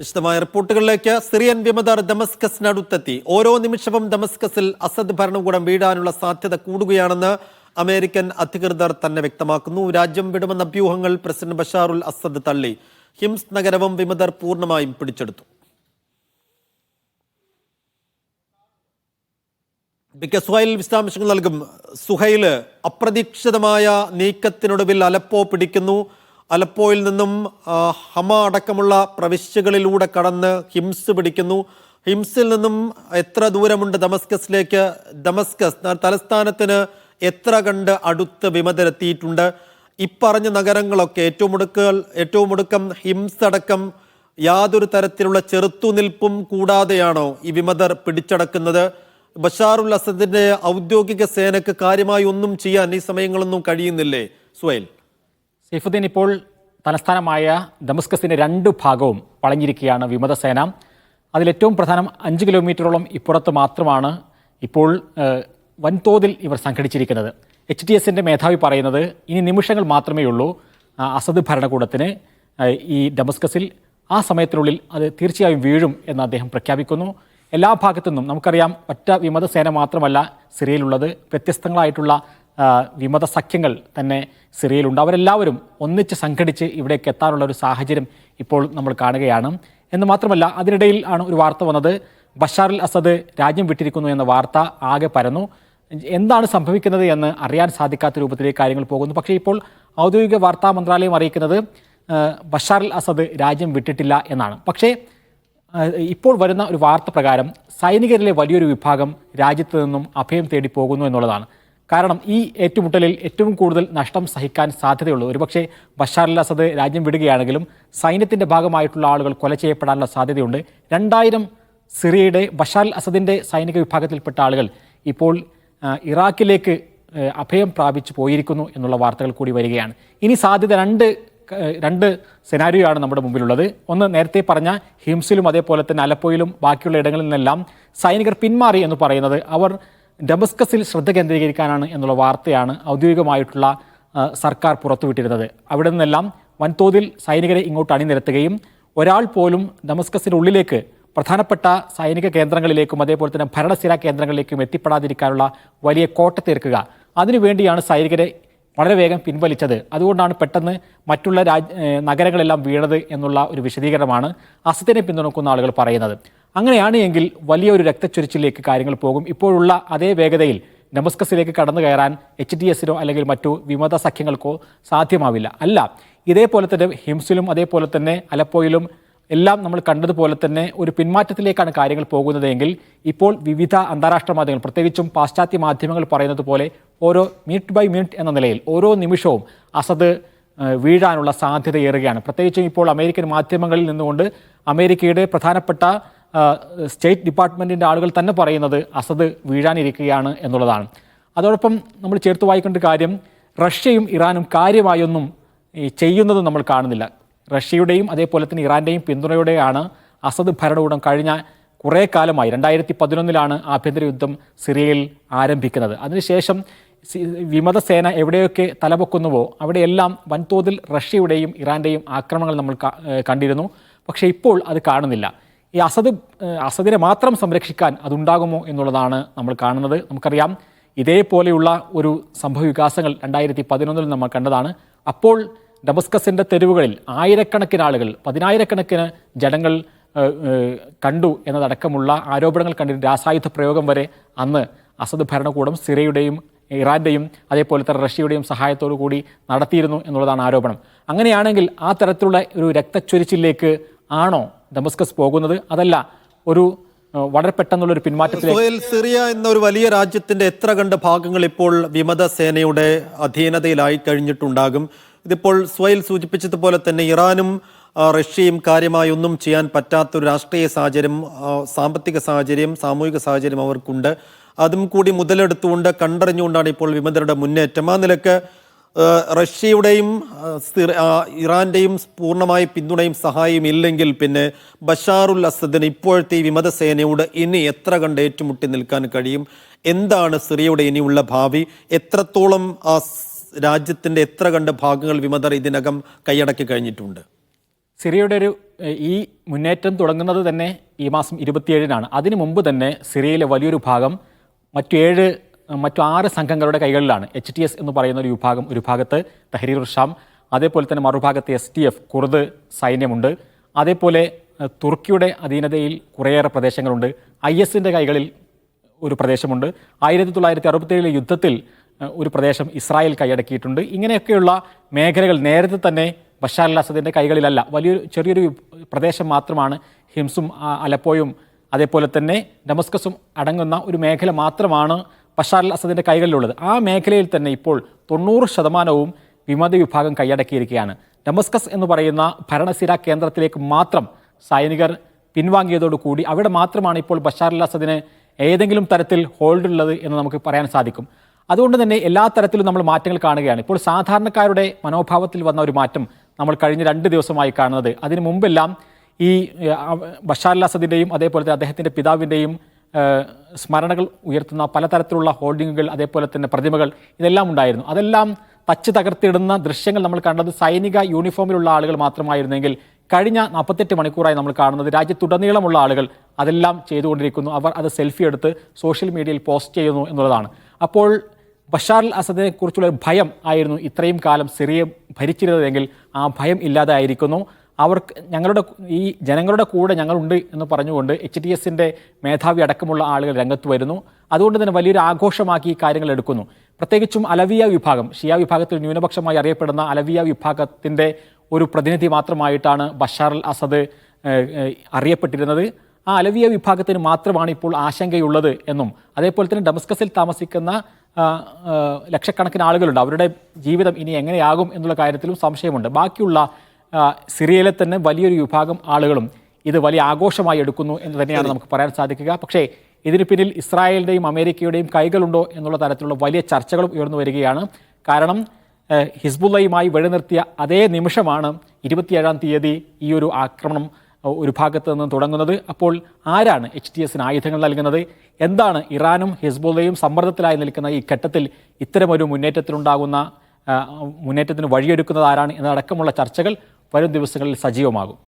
വിശദമായ റിപ്പോർട്ടുകളിലേക്ക് സിറിയൻ വിമതർ ദമസ്കസിനടുത്തെത്തി ഓരോ നിമിഷവും ദമസ്കസിൽ അസദ് ഭരണകൂടം വീഴാനുള്ള സാധ്യത കൂടുകയാണെന്ന് അമേരിക്കൻ അധികൃതർ തന്നെ വ്യക്തമാക്കുന്നു. രാജ്യം വിടുമെന്ന അഭ്യൂഹങ്ങൾ പ്രസിഡന്റ് ബഷാറുൽ അസദ് തള്ളി. ഹിംസ് നഗരവും വിമതർ പൂർണമായും പിടിച്ചെടുത്തു. ബി സുഹൈൽ വിശദാംശങ്ങൾ നൽകും. സുഹൈൽ അപ്രതീക്ഷിതമായ നീക്കത്തിനൊടുവിൽ അലപ്പോ പിടിക്കുന്നു. അലപ്പോയിൽ നിന്നും ഹമ അടക്കമുള്ള പ്രവിശ്യകളിലൂടെ കടന്ന് ഹിംസ് പിടിക്കുന്നു. ഹിംസിൽ നിന്നും എത്ര ദൂരമുണ്ട് ദമസ്കസിലേക്ക്? ദമസ്കസ് തലസ്ഥാനത്തിന് എത്ര കണ്ട് അടുത്ത് വിമതരെത്തിയിട്ടുണ്ട്? ഇപ്പറഞ്ഞ നഗരങ്ങളൊക്കെ ഏറ്റവും ഒടുക്കൽ ഏറ്റവും ഒടുക്കം ഹിംസ് അടക്കം യാതൊരു തരത്തിലുള്ള ചെറുത്തുനിൽപ്പും കൂടാതെയാണോ ഈ വിമതർ പിടിച്ചടക്കുന്നത്? ബഷാറുൽ അസദിന്റെ ഔദ്യോഗിക സേനക്ക് കാര്യമായി ഒന്നും ചെയ്യാൻ ഈ സമയങ്ങളൊന്നും കഴിയുന്നില്ലേ? സുഹൈൽ. സൈഫുദ്ദീൻ ഇപ്പോൾ തലസ്ഥാനമായ ദമസ്കസിന്റെ രണ്ട് ഭാഗവും വളഞ്ഞിരിക്കുകയാണ് വിമതസേന. അതിലേറ്റവും പ്രധാനം അഞ്ച് കിലോമീറ്ററോളം ഇപ്പുറത്ത് മാത്രമാണ് ഇപ്പോൾ വൻതോതിൽ ഇവർ സംഘടിച്ചിരിക്കുന്നത്. എച്ച് ടി എസിന്റെ മേധാവി പറയുന്നത് ഇനി നിമിഷങ്ങൾ മാത്രമേ ഉള്ളൂ അസദ് ഭരണകൂടത്തിന് ഈ ഡമസ്കസിൽ ആ സമയത്തിനുള്ളിൽ അത് തീർച്ചയായും വീഴും എന്ന് അദ്ദേഹം പ്രഖ്യാപിക്കുന്നു. എല്ലാ ഭാഗത്തു നിന്നും നമുക്കറിയാം ഒറ്റ വിമതസേന മാത്രമല്ല സിറിയയിലുള്ളത്. വ്യത്യസ്തങ്ങളായിട്ടുള്ള വിമത സഖ്യങ്ങൾ തന്നെ സിറിയയിലുണ്ട്. അവരെല്ലാവരും ഒന്നിച്ച് സംഘടിച്ച് ഇവിടേക്ക് എത്താനുള്ള ഒരു സാഹചര്യം ഇപ്പോൾ നമ്മൾ കാണുകയാണ്. എന്ന് മാത്രമല്ല അതിനിടയിൽ ആണ് ഒരു വാർത്ത വന്നത്. ബഷാർ അൽ അസദ് രാജ്യം വിട്ടിരിക്കുന്നു എന്ന വാർത്ത ആകെ പരന്നു. എന്താണ് സംഭവിക്കുന്നത് എന്ന് അറിയാൻ സാധിക്കാത്ത രൂപത്തിലേക്ക് കാര്യങ്ങൾ പോകുന്നു. പക്ഷേ ഇപ്പോൾ ഔദ്യോഗിക വാർത്താ മന്ത്രാലയം അറിയിക്കുന്നത് ബഷാർ അൽ അസദ് രാജ്യം വിട്ടിട്ടില്ല എന്നാണ്. പക്ഷേ ഇപ്പോൾ വരുന്ന ഒരു വാർത്ത പ്രകാരം സൈനികരിലെ വലിയൊരു വിഭാഗം രാജ്യത്ത് നിന്നും അഭയം തേടി പോകുന്നു എന്നുള്ളതാണ്. കാരണം ഈ ഏറ്റുമുട്ടലിൽ ഏറ്റവും കൂടുതൽ നഷ്ടം സഹിക്കാൻ സാധ്യതയുള്ളൂ. ഒരുപക്ഷെ ബഷാർ അൽ അസദ് രാജ്യം വിടുകയാണെങ്കിലും സൈന്യത്തിന്റെ ഭാഗമായിട്ടുള്ള ആളുകൾ കൊല ചെയ്യപ്പെടാനുള്ള സാധ്യതയുണ്ട്. രണ്ടായിരം സിറിയയുടെ ബഷാർ അൽ അസദിന്റെ സൈനിക വിഭാഗത്തിൽപ്പെട്ട ആളുകൾ ഇപ്പോൾ ഇറാഖിലേക്ക് അഭയം പ്രാപിച്ചു പോയിരിക്കുന്നു എന്നുള്ള വാർത്തകൾ കൂടി വരികയാണ്. ഇനി സാധ്യത രണ്ട് രണ്ട് സെനാരിയോ ആണ് നമ്മുടെ മുമ്പിലുള്ളത്. ഒന്ന് നേരത്തെ പറഞ്ഞ ഹിംസിലും അതേപോലെ തന്നെ അലപ്പോയിലും ബാക്കിയുള്ള ഇടങ്ങളിൽ നിന്നെല്ലാം സൈനികർ പിന്മാറി എന്ന് പറയുന്നത് അവർ ഡമസ്കസിൽ ശ്രദ്ധ കേന്ദ്രീകരിക്കാനാണ് എന്നുള്ള വാർത്തയാണ് ഔദ്യോഗികമായിട്ടുള്ള സർക്കാർ പുറത്തുവിട്ടിരുന്നത്. അവിടെ നിന്നെല്ലാം വൻതോതിൽ സൈനികരെ ഇങ്ങോട്ട് അണിനിരത്തുകയും ഒരാൾ പോലും ഡമസ്കസിന്റെ ഉള്ളിലേക്ക് പ്രധാനപ്പെട്ട സൈനിക കേന്ദ്രങ്ങളിലേക്കും അതേപോലെ തന്നെ ഭരണസ്ഥിര കേന്ദ്രങ്ങളിലേക്കും എത്തിപ്പെടാതിരിക്കാനുള്ള വലിയ കോട്ട തീർക്കുക. അതിനുവേണ്ടിയാണ് സൈനികരെ വളരെ വേഗം പിൻവലിച്ചത്. അതുകൊണ്ടാണ് പെട്ടെന്ന് മറ്റുള്ള രാജ് നഗരങ്ങളെല്ലാം വീണത് എന്നുള്ള ഒരു വിശദീകരണമാണ് അസത്തിനെ പിന്തുണക്കുന്ന ആളുകൾ പറയുന്നത്. അങ്ങനെയാണ് എങ്കിൽ വലിയൊരു രക്തച്ചൊരിച്ചിലേക്ക് കാര്യങ്ങൾ പോകും. ഇപ്പോഴുള്ള അതേ വേഗതയിൽ ഡമസ്കസിലേക്ക് കടന്നു കയറാൻ എച്ച് ഡി എസിനോ അല്ലെങ്കിൽ മറ്റു വിമത സഖ്യങ്ങൾക്കോ സാധ്യമാവില്ല. അല്ല ഇതേപോലെ തന്നെ ഹിംസിലും അതേപോലെ തന്നെ അലപ്പോയിലും എല്ലാം നമ്മൾ കണ്ടതുപോലെ തന്നെ ഒരു പിന്മാറ്റത്തിലേക്കാണ് കാര്യങ്ങൾ പോകുന്നതെങ്കിൽ ഇപ്പോൾ വിവിധ അന്താരാഷ്ട്ര മാധ്യമങ്ങൾ പ്രത്യേകിച്ചും പാശ്ചാത്യ മാധ്യമങ്ങൾ പറയുന്നത് പോലെ ഓരോ മിനിറ്റ് ബൈ മിനിറ്റ് എന്ന നിലയിൽ ഓരോ നിമിഷവും അസദ് വീഴാനുള്ള സാധ്യതയേറുകയാണ്. പ്രത്യേകിച്ചും ഇപ്പോൾ അമേരിക്കൻ മാധ്യമങ്ങളിൽ നിന്നുകൊണ്ട് അമേരിക്കയുടെ പ്രധാനപ്പെട്ട സ്റ്റേറ്റ് ഡിപ്പാർട്ട്മെന്റിന്റെ ആളുകൾ തന്നെ പറയുന്നത് അസദ് വീഴാനിരിക്കുകയാണ് എന്നുള്ളതാണ്. അതോടൊപ്പം നമ്മൾ ചേർത്ത് വായിക്കേണ്ട കാര്യം റഷ്യയും ഇറാനും കാര്യമായൊന്നും ചെയ്യുന്നത് നമ്മൾ കാണുന്നില്ല. റഷ്യയുടെയും അതേപോലെ തന്നെ ഇറാന്റെയും പിന്തുണയോടെയാണ് അസദ് ഭരണകൂടം കഴിഞ്ഞ കുറേ കാലമായി രണ്ടായിരത്തി പതിനൊന്നിലാണ് ആഭ്യന്തര യുദ്ധം സിറിയയിൽ ആരംഭിക്കുന്നത്. അതിനുശേഷം വിമത വിമതസേന എവിടെയൊക്കെ തലപൊക്കുന്നുവോ അവിടെയെല്ലാം വൻതോതിൽ റഷ്യയുടെയും ഇറാന്റെയും ആക്രമണങ്ങൾ നമ്മൾ കണ്ടിരുന്നു. പക്ഷേ ഇപ്പോൾ അത് കാണുന്നില്ല. ഈ അസദ് അസദിനെ മാത്രം സംരക്ഷിക്കാൻ അതുണ്ടാകുമോ എന്നുള്ളതാണ് നമ്മൾ കാണുന്നത്. നമുക്കറിയാം ഇതേപോലെയുള്ള ഒരു സംഭവ വികാസങ്ങൾ രണ്ടായിരത്തി പതിനൊന്നിൽ നമ്മൾ കണ്ടതാണ്. അപ്പോൾ ഡമസ്കസിന്റെ തെരുവുകളിൽ ആയിരക്കണക്കിന് ആളുകൾ പതിനായിരക്കണക്കിന് ജനങ്ങൾ കണ്ടു എന്നതടക്കമുള്ള ആരോപണങ്ങൾ കണ്ടിട്ട് രാസായുധ പ്രയോഗം വരെ അന്ന് അസദ് ഭരണകൂടം സിറിയയുടെയും ഇറാന്റെയും അതേപോലെ തന്നെ റഷ്യയുടെയും സഹായത്തോടു കൂടി നടത്തിയിരുന്നു എന്നുള്ളതാണ് ആരോപണം. അങ്ങനെയാണെങ്കിൽ ആ തരത്തിലുള്ള ഒരു രക്തച്ചൊരിച്ചിലേക്ക് ആണോ ഡമസ്കസ് പോകുന്നത്? അതല്ല ഒരു വളരെ പെട്ടെന്നുള്ള ഒരു പിന്മാറ്റത്തിൽ സിറിയ എന്ന ഒരു വലിയ രാജ്യത്തിന്റെ എത്ര കണ്ട ഭാഗങ്ങൾ ഇപ്പോൾ വിമത സേനയുടെ അധീനതയിലായി കഴിഞ്ഞിട്ടുണ്ടാകും. ഇതിപ്പോൾ സ്വയിൽ സൂചിപ്പിച്ചതുപോലെ തന്നെ ഇറാനും റഷ്യയും കാര്യമായി ഒന്നും ചെയ്യാൻ പറ്റാത്ത ഒരു രാഷ്ട്രീയ സാഹചര്യം സാമ്പത്തിക സാഹചര്യം സാമൂഹിക സാഹചര്യം അവർക്കുണ്ട്. അതും കൂടി മുതലെടുത്തുകൊണ്ട് കണ്ടറിഞ്ഞുകൊണ്ടാണ് ഇപ്പോൾ വിമതരുടെ മുന്നേറ്റം. ആ നിലയ്ക്ക് റഷ്യയുടെയും ഇറാന്റെയും പൂർണമായ പിന്തുണയും സഹായവും ഇല്ലെങ്കിൽ പിന്നെ ബഷാറുൽ അസദിന് ഇപ്പോഴത്തെ ഈ വിമതസേനയോട് ഇനി എത്ര കണ്ട് ഏറ്റുമുട്ടി നിൽക്കാൻ കഴിയും? എന്താണ് സിറിയയുടെ ഇനിയുള്ള ഭാവി? എത്രത്തോളം ആ രാജ്യത്തിന്റെ എത്ര കണ്ട് ഭാഗങ്ങൾ വിമതർ ഇതിനകം കൈയടക്കി കഴിഞ്ഞിട്ടുണ്ട്? സിറിയയുടെ ഒരു ഈ മുന്നേറ്റം തുടങ്ങുന്നത് തന്നെ ഈ മാസം ഇരുപത്തിയേഴിനാണ്. അതിനു മുമ്പ് തന്നെ സിറിയയിലെ വലിയൊരു ഭാഗം മറ്റു ഏഴ് മറ്റു ആറ് സംഘങ്ങളുടെ കൈകളിലാണ്. എച്ച് ടി എസ് എന്ന് പറയുന്ന ഒരു വിഭാഗം ഒരു ഭാഗത്ത് തഹരീർ ഷാം അതേപോലെ തന്നെ മറുഭാഗത്ത് എസ് ടി എഫ് കുർദ് സൈന്യമുണ്ട്. അതേപോലെ തുർക്കിയുടെ അധീനതയിൽ കുറേയേറെ പ്രദേശങ്ങളുണ്ട്. ഐ എസിന്റെ കൈകളിൽ ഒരു പ്രദേശമുണ്ട്. ആയിരത്തി തൊള്ളായിരത്തി അറുപത്തേഴിലെ യുദ്ധത്തിൽ ഒരു പ്രദേശം ഇസ്രായേൽ കൈയടക്കിയിട്ടുണ്ട്. ഇങ്ങനെയൊക്കെയുള്ള മേഖലകൾ നേരത്തെ തന്നെ ബഷാർ അൽ അസദിന്റെ കൈകളിലല്ല. വലിയൊരു ചെറിയൊരു പ്രദേശം മാത്രമാണ് ഹിംസും അലപ്പോയും അതേപോലെ തന്നെ ഡമസ്കസും അടങ്ങുന്ന ഒരു മേഖല മാത്രമാണ് ബഷാർ അൽ അസദിന്റെ കൈകളിലുള്ളത്. ആ മേഖലയിൽ തന്നെ ഇപ്പോൾ തൊണ്ണൂറ് ശതമാനവും വിമത വിഭാഗം കൈയടക്കിയിരിക്കുകയാണ്. ഡമസ്കസ് എന്ന് പറയുന്ന ഭരണസിര കേന്ദ്രത്തിലേക്ക് മാത്രം സൈനികർ പിൻവാങ്ങിയതോടുകൂടി അവിടെ മാത്രമാണ് ഇപ്പോൾ ബഷാർ അൽ അസദിന് ഏതെങ്കിലും തരത്തിൽ ഹോൾഡ് ഉള്ളത് എന്ന് നമുക്ക് പറയാൻ സാധിക്കും. അതുകൊണ്ട് തന്നെ എല്ലാ തരത്തിലും നമ്മൾ മാറ്റങ്ങൾ കാണുകയാണ്. ഇപ്പോൾ സാധാരണക്കാരുടെ മനോഭാവത്തിൽ വന്ന ഒരു മാറ്റം നമ്മൾ കഴിഞ്ഞ രണ്ട് ദിവസമായി കാണുന്നത്. അതിനു മുമ്പെല്ലാം ഈ ബഷാർ അൽ അസദിന്റെയും അതേപോലെ തന്നെ അദ്ദേഹത്തിന്റെ പിതാവിന്റെയും സ്മരണകൾ ഉയർത്തുന്ന പലതരത്തിലുള്ള ഹോൾഡിങ്ങുകൾ അതേപോലെ തന്നെ പ്രതിമകൾ ഇതെല്ലാം ഉണ്ടായിരുന്നു. അതെല്ലാം തച്ച് തകർത്തിടുന്ന ദൃശ്യങ്ങൾ നമ്മൾ കണ്ടത് സൈനിക യൂണിഫോമിലുള്ള ആളുകൾ മാത്രമായിരുന്നെങ്കിൽ കഴിഞ്ഞ നാൽപ്പത്തെട്ട് മണിക്കൂറായി നമ്മൾ കാണുന്നത് രാജ്യത്തുടനീളമുള്ള ആളുകൾ അതെല്ലാം ചെയ്തുകൊണ്ടിരിക്കുന്നു. അവർ അത് സെൽഫി എടുത്ത് സോഷ്യൽ മീഡിയയിൽ പോസ്റ്റ് ചെയ്യുന്നു എന്നുള്ളതാണ്. അപ്പോൾ ബഷാർ അൽ അസദിനെ കുറിച്ചുള്ള ഭയം ആയിരുന്നു ഇത്രയും കാലം സിറിയ ഭരിച്ചിരുന്നതെങ്കിൽ ആ ഭയം ഇല്ലാതെ ആയിരിക്കുന്നു അവർക്ക് ഞങ്ങളുടെ ഈ ജനങ്ങളുടെ കൂടെ ഞങ്ങളുണ്ട് എന്ന് പറഞ്ഞുകൊണ്ട് എച്ച് ടി എസിന്റെ മേധാവി അടക്കമുള്ള ആളുകൾ രംഗത്ത് വരുന്നു. അതുകൊണ്ട് തന്നെ വലിയൊരു ആഘോഷമാക്കി ഈ കാര്യങ്ങൾ എടുക്കുന്നു. പ്രത്യേകിച്ചും അലവിയ വിഭാഗം ഷിയ വിഭാഗത്തിൽ ന്യൂനപക്ഷമായി അറിയപ്പെടുന്ന അലവിയ വിഭാഗത്തിന്റെ ഒരു പ്രതിനിധി മാത്രമായിട്ടാണ് ബഷാർ അൽ അസദ് അറിയപ്പെട്ടിരുന്നത്. ആ അലവിയ വിഭാഗത്തിന് മാത്രമാണ് ഇപ്പോൾ ആശങ്കയുള്ളത് എന്നും അതേപോലെ തന്നെ ഡമസ്കസിൽ താമസിക്കുന്ന ലക്ഷക്കണക്കിന് ആളുകളുണ്ട്. അവരുടെ ജീവിതം ഇനി എങ്ങനെയാകും എന്നുള്ള കാര്യത്തിലും സംശയമുണ്ട്. ബാക്കിയുള്ള സിറിയയിലെ തന്നെ വലിയൊരു വിഭാഗം ആളുകളും ഇത് വലിയ ആഘോഷമായി എടുക്കുന്നു എന്ന് തന്നെയാണ് നമുക്ക് പറയാൻ സാധിക്കുക. പക്ഷേ ഇതിന് പിന്നിൽ ഇസ്രായേലിന്റെയും അമേരിക്കയുടെയും കൈകളുണ്ടോ എന്നുള്ള തരത്തിലുള്ള വലിയ ചർച്ചകളും ഉയർന്നു വരികയാണ്. കാരണം ഹിസ്ബുല്ലയുമായി ഹിസ്ബുള്ളയുമായി വഴിനിർത്തിയ അതേ നിമിഷമാണ് ഇരുപത്തിയേഴാം തീയതി ഈ ഒരു ആക്രമണം ഒരു ഭാഗത്ത് നിന്ന് തുടങ്ങുന്നത്. അപ്പോൾ ആരാണ് എച്ച് ടി എസിന് ആയുധങ്ങൾ നൽകുന്നത്? എന്താണ് ഇറാനും ഹിസ്ബുള്ളയും സമ്മർദ്ദത്തിലായി നിൽക്കുന്ന ഈ ഘട്ടത്തിൽ ഇത്തരമൊരു മുന്നേറ്റത്തിലുണ്ടാകുന്ന മുന്നേറ്റത്തിന് വഴിയൊരുക്കുന്നത് ആരാണ് എന്നതടക്കമുള്ള ചർച്ചകൾ വരും ദിവസങ്ങളിൽ സജീവമാകും.